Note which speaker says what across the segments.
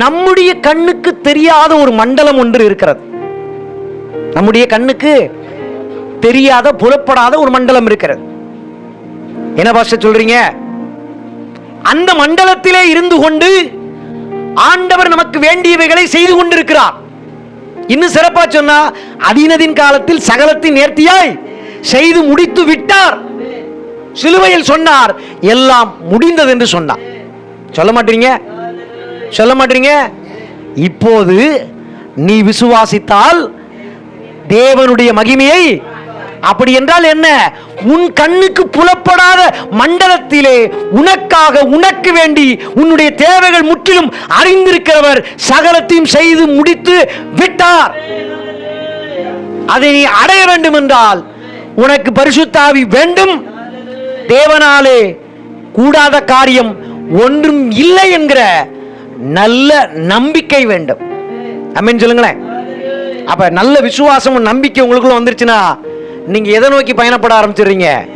Speaker 1: நம்முடைய கண்ணுக்கு தெரியாத ஒரு மண்டலம் ஒன்று இருக்கிறது. நம்முடைய கண்ணுக்கு தெரியாத புலப்படாத ஒரு மண்டலம் இருக்கிறது. என்ன பாஷ சொல்றீங்க? அந்த மண்டலத்திலே இருந்து கொண்டு ஆண்டவர் நமக்கு வேண்டியவைகளை செய்து கொண்டிருக்கிறார். இன்னும் சிறப்பா சொன்னா அதீனதின் காலத்தில் சகலத்தின் நேர்த்தியாய் செய்து முடித்து விட்டார். சிலுவையில் சொன்னார் எல்லாம் முடிந்தது என்று சொன்னார். சொல்ல மாட்டீங்க? சொல்ல மாட்டீங்க? இப்போது நீ விசுவாசித்தால் தேவனுடைய மகிமையை அப்படி என்றால் என்ன? உன் கண்ணுக்கு புலப்படாத மண்டலத்திலே உனக்காக உனக்கு வேண்டி உன்னுடைய தேவைகள் முற்றிலும் அறிந்திருக்கிறவர் சகலத்தையும் செய்து முடித்து விட்டார். அதை நீ அடைய வேண்டும் என்றால் உனக்கு பரிசுத்தாவி வேண்டும். தேவனாலே கூடாத காரியம் ஒன்றும் இல்லை என்கிற நல்ல நம்பிக்கை வேண்டும். அமீன் சொல்லுங்களேன். அப்ப நல்ல விசுவாசமும் நம்பிக்கை உங்களுக்குள்ள வந்துருச்சுன்னா நீங்க எதை நோக்கி பயணப்பட ஆரம்பிச்சிடுறீங்க?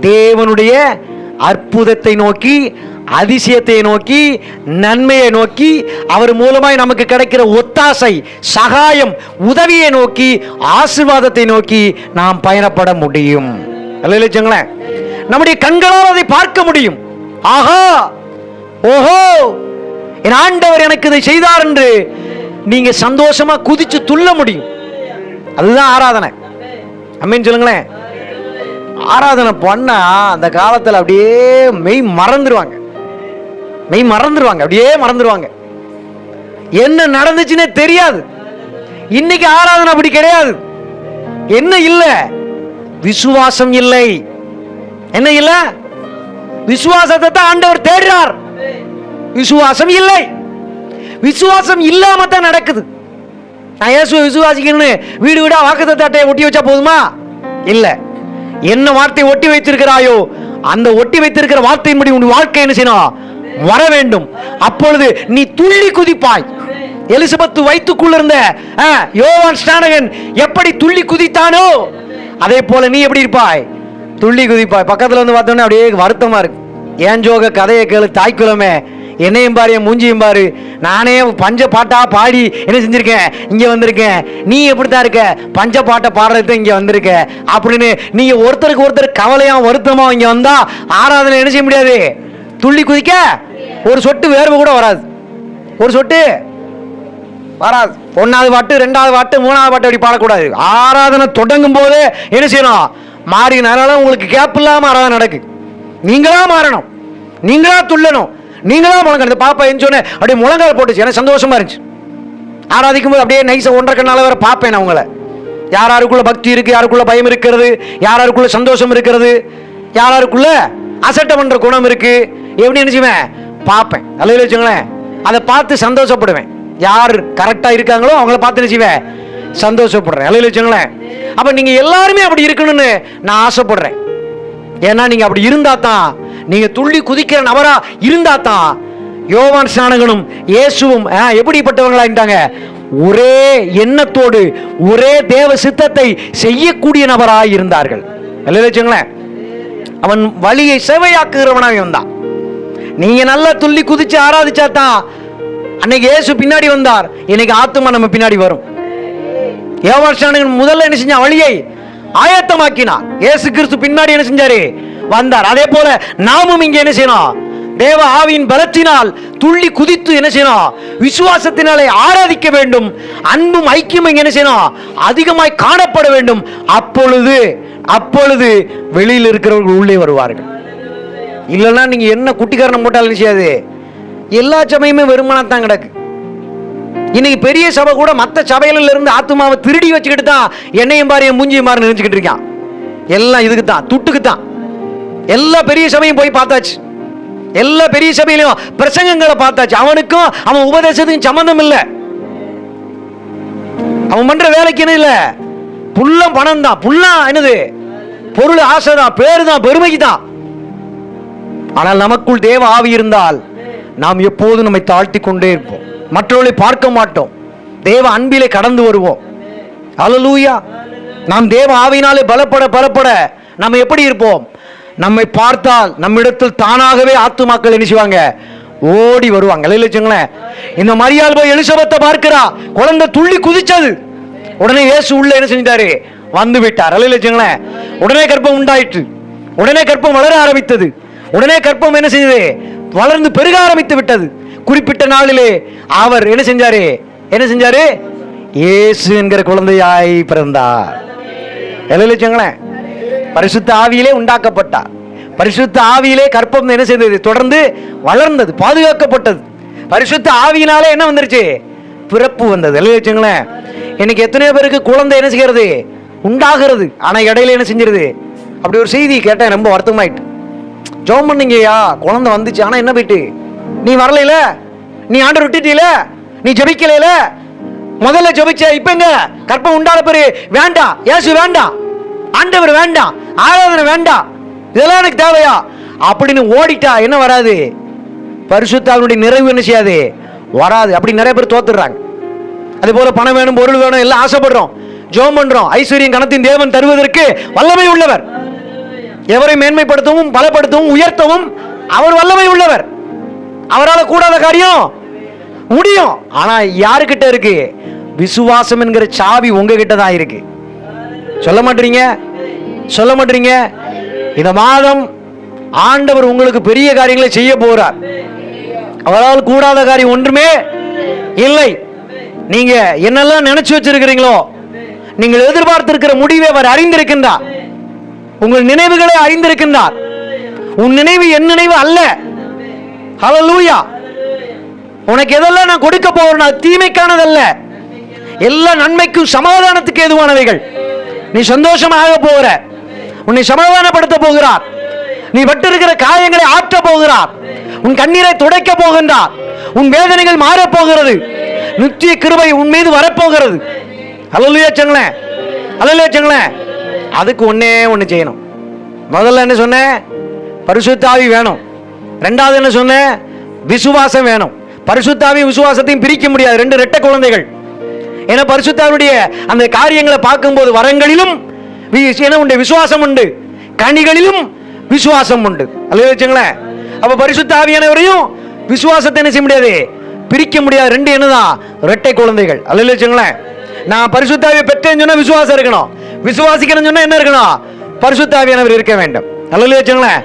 Speaker 1: தேவனுடைய அற்புதத்தை நோக்கி அதிசயத்தை நோக்கி நன்மையை நோக்கி அவர் மூலமாய் நமக்கு கிடைக்கிற ஒத்தாசை சகாயம் உதவியை நோக்கி ஆசீர்வாதத்தை நோக்கி நாம் பயணப்பட முடியும். அல்ல நம்முடைய கண்களால் அதை பார்க்க முடியும். ஆஹா! ஓஹோ! என் ஆண்டவர் எனக்கு இதை செய்தார் என்று நீங்க சந்தோஷமா குதிச்சு துள்ள முடியும். அதுதான் ஆராதனை. அம்மீன் சொல்லுங்களேன். ஆராதனை பண்ணா அந்த காலத்துல அப்படியே மெய் மறந்துடுவாங்க மெய் மறந்துடுவாங்க அப்படியே மறந்துடுவாங்க என்ன நடந்துச்சுன்னே தெரியாது. இன்னைக்கு ஆராதனை அப்படி கிடையாது. என்ன இல்ல? விசுவாசம் இல்லை. என்ன இல்ல? விசுவாசத்தை தான் ஆண்டவர் தேடுறார். விசுவாசம் இல்லை. விசுவாசம் இல்லாம தான் நடக்குது. நான் இயேசுவை விசுவாசிக்கணும்னு வீடு வீடா வாக்கு அட்டையை ஒட்டி வச்சா போதுமா? இல்ல. என்ன வார்த்தை ஒட்டி வைத்திருக்கிறாயோ அந்த ஒட்டி வைத்திருக்கிற வார்த்தையின்படி உன் வாழ்க்கை என்ன செய்யணும்? வர வேண்டும். அப்பொழுது நீ துள்ளி குதிப்பாய். எலிசபெத் வயிற்றுக்குள்ள இருந்த ஆ, யோவான் ஸ்டானகன் எப்படி துள்ளி குதித்தானோ அதே போல நீ எப்படி இருப்பாய்? துள்ளி குதிப்பாய். பக்கத்துல வந்து பார்த்தோன்னே அப்படியே வருத்தமா இருக்கு. ஏன் ஜோக கதையை கேளு தாய்க்குலமே. என்னையும் பாரு என் மூஞ்சியும் பாரு. நானே பஞ்ச பாட்டா பாடி என்ன செஞ்சிருக்கேன்? இங்க வந்திருக்கேன். நீ எப்படித்தான் இருக்க? பஞ்ச பாட்டை பாடுறது இங்க வந்திருக்க. அப்படின்னு நீங்க ஒருத்தருக்கு ஒருத்தர் கவலையா வருத்தமா இங்க வந்தா ஆராதனை என்ன செய்ய முடியாது? துள்ளி குதிக்க ஒரு சொட்டு வேர்வை கூட வராது. ஒரு சொட்டு வராது. ஒன்னாவது பாட்டு ரெண்டாவது பாட்டு மூணாவது பாட்டு அப்படி பாடக்கூடாது. ஆராதனை தொடங்கும் போதே என்ன செய்யணும்? மாறினால உங்களுக்கு கேப் இல்லாம ஆராதனை நடக்கு. நீங்களா மாறணும். நீங்களா துள்ளணும். நீங்களா முழங்க இந்த பாப்பா எஞ்சோன்னு அப்படியே முழங்கால் போட்டுச்சு. எனக்கு சந்தோஷமா இருந்துச்சு. ஆராதிக்கும் போது அப்படியே நைஸா ஒன்றரை கண்ணால் வேற பார்ப்பேன் நான் உங்களை. யார் யாருக்குள்ள பக்தி இருக்கு? யாருக்குள்ள பயம் இருக்கிறது? யார் யாருக்குள்ள சந்தோஷம் இருக்கிறது? யார் யாருக்குள்ள அசட்டை பண்ற குணம் இருக்கு? எப்படி நினைச்சுவேன் பார்ப்பேன். அல்ல வச்சுங்களேன். அதை பார்த்து சந்தோஷப்படுவேன். யார் கரெக்டா இருக்காங்களோ அவங்கள பார்த்து நினைச்சுவேன் சந்தோஷப்படுறேன். அல்ல வச்சுங்களேன். அப்ப நீங்க எல்லாருமே அப்படி இருக்கணும்னு நான் ஆசைப்படுறேன். ஏன்னா நீங்க அப்படி இருந்தா தான் நீங்க துள்ளி குதிக்கிற நபரா இருந்தா தான் யோவான் ஸ்நானகனும் இயேசுவும் ஆ, எப்படிப்பட்டவங்களாயிட்டாங்க ஒரே எண்ணத்தோடு ஒரே தேவ சித்தத்தை செய்யக்கூடிய நபராய் இருந்தார்கள். அல்ல வச்சுங்களேன் அவன் வழியை சேவையாக்குகிறவனாக வந்தான். நீங்க நல்லா துள்ளி குதிச்சு ஆராதிச்சா தான் அன்னைக்கு இயேசு பின்னாடி வந்தார். இன்னைக்கு ஆத்துமா நம்ம பின்னாடி வரும். யோவான் முதல்ல என்ன செஞ்சான்? வழியை ஆயத்தமாக்கினார். இயேசு கிறிஸ்து பின்னாடி என்ன செஞ்சாரு? வந்தார். அதே போல நாமும் இங்க என்ன செய்யணும்? தேவ ஆவியின் பலத்தினால் துள்ளி குதித்து என்ன செய்யணும்? விசுவாசத்தினாலே ஆராதிக்க வேண்டும். அன்பும் ஐக்கியமும் என்ன செய்யணும்? அதிகமாய் காணப்பட வேண்டும். அப்பொழுது அப்பொழுது வெளியில் இருக்கிறவர்கள் உள்ளே வருவார்கள். இல்லைன்னா நீங்க என்ன குட்டிக்காரணம் போட்டாலும் செய்யாது? எல்லா சமயமே வெறுமனத்தான் கிடக்கு. இன்னைக்கு பெரிய சபை கூட மற்ற சபையில இருந்து ஆத்துமாவை திருடி வச்சுக்கிட்டு தான் என்னையும் பாரு மூஞ்சியும் பாரு நினைச்சுக்கிட்டு இருக்கான். எல்லாம் இதுக்கு தான் துட்டுக்கு தான் எல்லா பெரிய சபையும் போய் பார்த்தாச்சு. எல்லா பெரிய சபையிலையும் பிரசங்கங்களை பார்த்தாச்சு. அவனுக்கும் அவன் உபதேசத்துக்கும் சம்மந்தம் இல்லை. அவன் பண்ற வேலைக்கு என்ன இல்லை? புல்லம் பணம் தான். புல்லாம் என்னது? பொருள் ஆசை தான். பேரு தான். பெருமைக்கு தான். ஆனால் நமக்குள் தேவ ஆவி இருந்தால் நாம் எப்போதும் நம்மை தாழ்த்தி கொண்டே இருப்போம். மற்றவர்களை பார்க்க மாட்டோம். தேவ அன்பிலே கடந்து வருவோம். அலலூயா நாம் தேவ ஆவினாலே பலப்பட பலப்பட நம்ம எப்படி இருப்போம்? நம்மை பார்த்தால் நம்மிடத்தில் தானாகவே ஆத்துமாக்கள் என்ன செய்வாங்க? ஓடி வருவாங்க. இல்லையா வச்சுங்களேன் இந்த மரியாள் போய் எலிசபத்தை பார்க்கிறா. குழந்தை துள்ளி குதிச்சது. உடனே இயேசு உள்ள என்ன செஞ்சாரு வந்து விட்டார். அல்ல வச்சுங்களேன் உடனே கற்பம் உண்டாயிற்று. உடனே கற்பம் வளர ஆரம்பித்தது. உடனே கற்பம் என்ன செய்யுது வளர்ந்து பெருக ஆரம்பித்து விட்டது. குறிப்பிட்ட நாளிலே அவர் என்ன செஞ்சாரு? என்ன செஞ்சாரு? இயேசு என்கிற குழந்தையாய் பிறந்தார். எல்லாம் பரிசுத்த ஆவியிலே உண்டாக்கப்பட்டார். பரிசுத்த ஆவியிலே கற்பம் என்ன செய்தது? தொடர்ந்து வளர்ந்தது பாதுகாக்கப்பட்டது. பரிசுத்த ஆவியினாலே என்ன வந்துருச்சு? பிறப்பு வந்தது. எல்லாம் இன்னைக்கு எத்தனையோ பேருக்கு குழந்தை என்ன செய்கிறது? உண்டாகிறது. ஆனா இடையில என்ன செஞ்சிருது? அப்படி ஒரு செய்தி கேட்டேன். ரொம்ப வருத்தமாயிட்டு. ஜோம் பண்ணீங்கய்யா குழந்தை வந்துச்சு ஆனா என்ன போயிட்டு? நீ வரலைல நீ ஆண்டு விட்டுட்டீல நீ ஜபிக்கலையில? முதல்ல ஜபிச்ச இப்ப எங்க? கற்பம் உண்டான பெரு வேண்டாம் ஏசு வேண்டாம் ஆண்டவர் வேண்டாம் ஆராதனை வேண்டாம் இதெல்லாம் எனக்கு தேவையா? அப்படின்னு ஓடிட்டா என்ன வராது? பரிசுத்தாவினுடைய நிறைவு என்ன செய்யாது? வராது. அப்படி நிறைய பேர் தோத்துடுறாங்க. அதே போல பணம் வேணும் பொருள் வேணும் எல்லாம் ஆசைப்படுறோம். ஜோம் பண்றோம். ஐஸ்வர்யம் கணத்தின் தேவன் தருவதற்கு வல்லமை உள்ளவர். எவரை மேன்மைப்படுத்தவும் பலப்படுத்தவும் உயர்த்தவும் அவர் வல்லமை உள்ளவர். அவரால் கூடாத காரியம் முடியும். ஆனா யாருக்கிட்ட இருக்கு? விசுவாசம் என்கிற சாவி உங்ககிட்ட தான் இருக்கு. சொல்ல மாட்டீங்க? சொல்ல மாட்டீங்க? இந்த மாதம் ஆண்டவர் உங்களுக்கு பெரிய காரியங்களை செய்ய போறார். அவரால் கூடாத காரியம் ஒன்றுமே இல்லை. நீங்க என்னெல்லாம் நினைச்சு வச்சிருக்கிறீங்களோ நீங்கள் எதிர்பார்த்திருக்கிற முடிவை அவர் அறிந்திருக்கின்றார். உங்கள் நினைவுகளை அறிந்திருக்கின்றார். உன் நினைவு என் நினைவு அல்ல. ஹலலூயா உனக்கு எதெல்லாம் நான் கொடுக்க போறேன் அது தீமைக்கானதல்ல. எல்லா நன்மைக்கும் சமாதானத்துக்கு ஏதுவானவைகள். நீ சந்தோஷமாக போகிற. உன்னை சமாதானப்படுத்த போகிறார். நீ பட்டிருக்கிற காயங்களை ஆற்ற போகிறார். உன் கண்ணீரை துடைக்க போகின்றார். உன் வேதனைகள் மாறப் போகிறது. நித்திய கிருபை உன் மீது வரப்போகிறது அல்லையா செங்களேன் அல்லையா செங்களேன் அதுக்கு ஒன்றே ஒன்று செய்யணும். முதல்ல என்ன சொன்னேன்? பரிசுத்தாவி வேணும். ரெண்டாவது என்ன சொன்னேன்? விசுவாசம் வேணும். பரிசுத்தாவி விசுவாசத்தையும் பிரிக்க முடியாது. ரெண்டு ரெட்டை குழந்தைகள். ஏன்னா பரிசுத்தாவுடைய அந்த காரியங்களை பார்க்கும்போது வரங்களிலும் வி- உண்டு? விசுவாசம் உண்டு. கனிகளிலும் விசுவாசம் உண்டு. அல்ல வச்சுங்களேன். அப்ப பரிசுத்த ஆவியானவரையும் விசுவாசத்தை என்ன செய்ய முடியாது? பிரிக்க முடியாது. ரெண்டு என்னதான்? ரெட்டை குழந்தைகள். அல்ல வச்சுங்களேன். நான் பரிசுத்தாவியை பெற்றேன்னு சொன்னா விசுவாசம் இருக்கணும். விசுவாசிக்கணும்னு சொன்னா என்ன இருக்கணும்? பரிசுத்தாவியானவர் இருக்க வேண்டும். நல்லது வச்சுங்களேன்